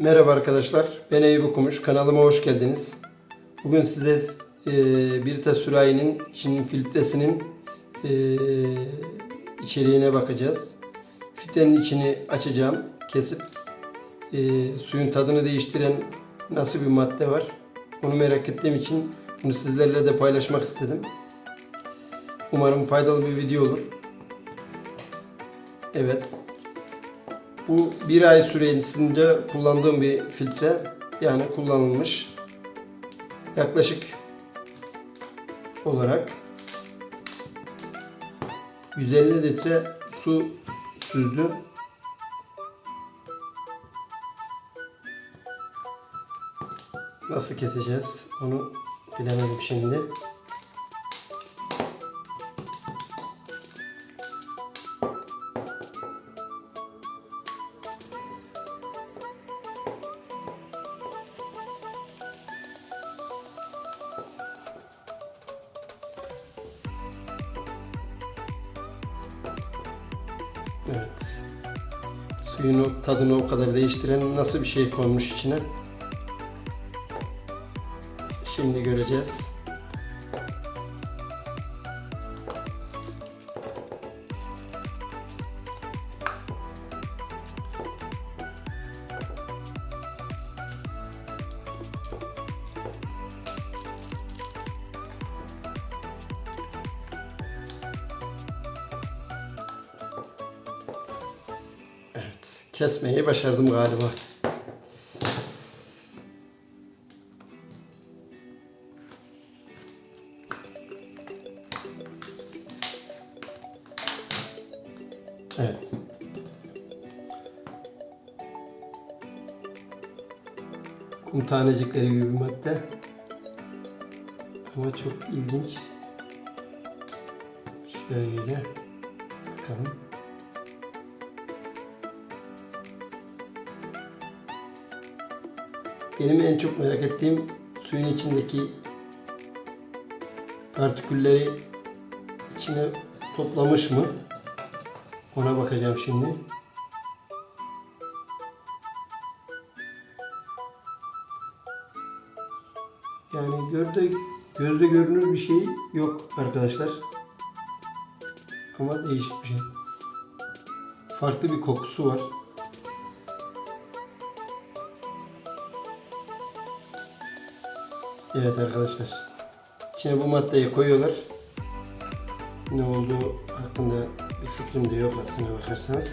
Merhaba arkadaşlar, ben Eyüp Okumuş. Kanalıma hoş geldiniz. Bugün size e, bir ta sürahinin içinin filtresinin e, içeriğine bakacağız. Filtrenin içini açacağım, kesip e, suyun tadını değiştiren nasıl bir madde var onu merak ettiğim için bunu sizlerle de paylaşmak istedim. Umarım faydalı bir video olur. Evet, bu bir ay süresince kullandığım bir filtre. Yani kullanılmış. Yaklaşık olarak 150 litre su süzdü. Nasıl keseceğiz onu bilemedim şimdi. Evet. Suyun tadını o kadar değiştiren nasıl bir şey konmuş içine? Şimdi göreceğiz. Kesmeyi başardım galiba. Evet. Kum tanecikleri gibi bir madde. Ama çok ilginç. Şöyle bakalım. Benim en çok merak ettiğim suyun içindeki partikülleri içine toplamış mı? Ona bakacağım şimdi. Yani gözde, gözde görünür bir şey yok arkadaşlar. Ama değişik bir şey. Farklı bir kokusu var. Evet arkadaşlar. İçine bu maddeyi koyuyorlar. Ne olduğu hakkında bir fikrim de yok aslına bakarsanız.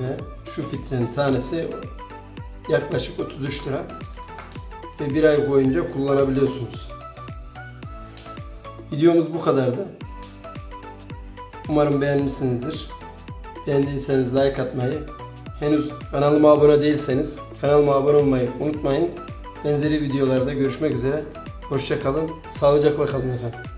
Ve şu filtrenin tanesi yaklaşık 33 lira. Ve bir ay boyunca kullanabiliyorsunuz. Videomuz bu kadardı. Umarım beğenmişsinizdir. Beğendiyseniz like atmayı, henüz kanalıma abone değilseniz kanalıma abone olmayı unutmayın. Benzeri videolarda görüşmek üzere. Hoşça kalın. Sağlıcakla kalın efendim.